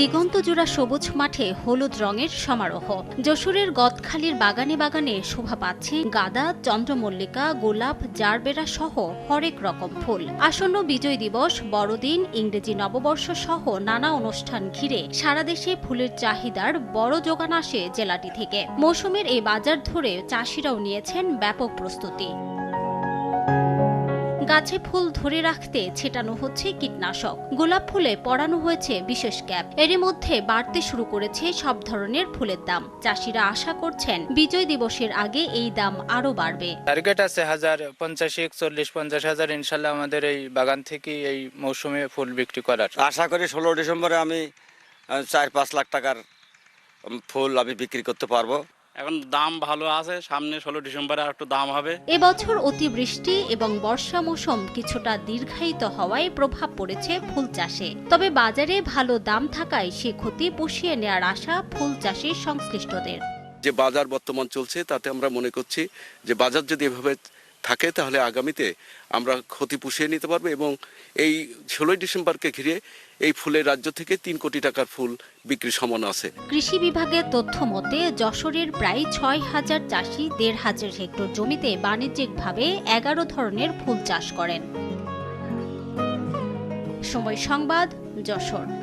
দিগন্তজোড়া সবুজ মাঠে হলুদ রঙের সমারোহ। যশোরের গদখালির বাগানে বাগানে শোভা পাচ্ছে গাঁদা, চন্দ্রমল্লিকা, গোলাপ, জারবেরা সহ হরেক রকম ফুল। আসন্ন বিজয় দিবস, বড়দিন, ইংরেজি নববর্ষ সহ নানা অনুষ্ঠান ঘিরে সারা দেশে ফুলের চাহিদার বড় যোগান আসে জেলাটি থেকে। মৌসুমের এই বাজার ধরে চাষিরাও নিয়েছেন ব্যাপক প্রস্তুতি। গাছে ফুল ধরে রাখতে ছেটানো হচ্ছে কীটনাশক। গোলাপ ফুলে পড়ানো হয়েছে বিশেষ ক্যাপ। এরই মধ্যে বাড়তে শুরু করেছে সব ধরনের ফুলের দাম। চাষিরা আশা করছেন বিজয় দিবসের আগে এই দাম আরও বাড়বে। টার্গেট আছে হাজার পঞ্চাশি একচল্লিশ পঞ্চাশ হাজার। ইনশাল্লাহ আমাদের এই বাগান থেকে এই মৌসুমে ফুল বিক্রি করার। আশা করি ষোলো ডিসেম্বরে আমি চার পাঁচ লাখ টাকার ফুল আমি বিক্রি করতে পারব। এখন দাম ভালো আছে সামনে ষোলো ডিসেম্বরে আর একটু দাম হবে। এবছর অতিবৃষ্টি এবং বর্ষা মৌসুম কিছুটা দীর্ঘায়িত হওয়ায় প্রভাব পড়েছে ফুল চাষে। তবে বাজারে ভালো দাম থাকায় সে ক্ষতি পুষিয়ে নেয়ার আশা ফুল চাষের সংশ্লিষ্টদের। যে বাজার বর্তমান চলছে তাতে আমরা মনে করছি যে বাজার যদি এভাবে থাকে, তাহলে আগামীতে আমরা ক্ষতি পুষিয়ে নিতে পারব এবং এই ষোলোই ডিসেম্বরকে ঘিরে এই ফুলের রাজ্য থেকে তিন কোটি টাকার ফুল বিক্রি সম্ভাবনা আছে। কৃষি বিভাগের তথ্য মতে, যশোরের প্রায় ছয় হাজার চাষি দেড় হাজার হেক্টর জমিতে বাণিজ্যিকভাবে এগারো ধরনের ফুল চাষ করেন। সময় সংবাদ, যশোর।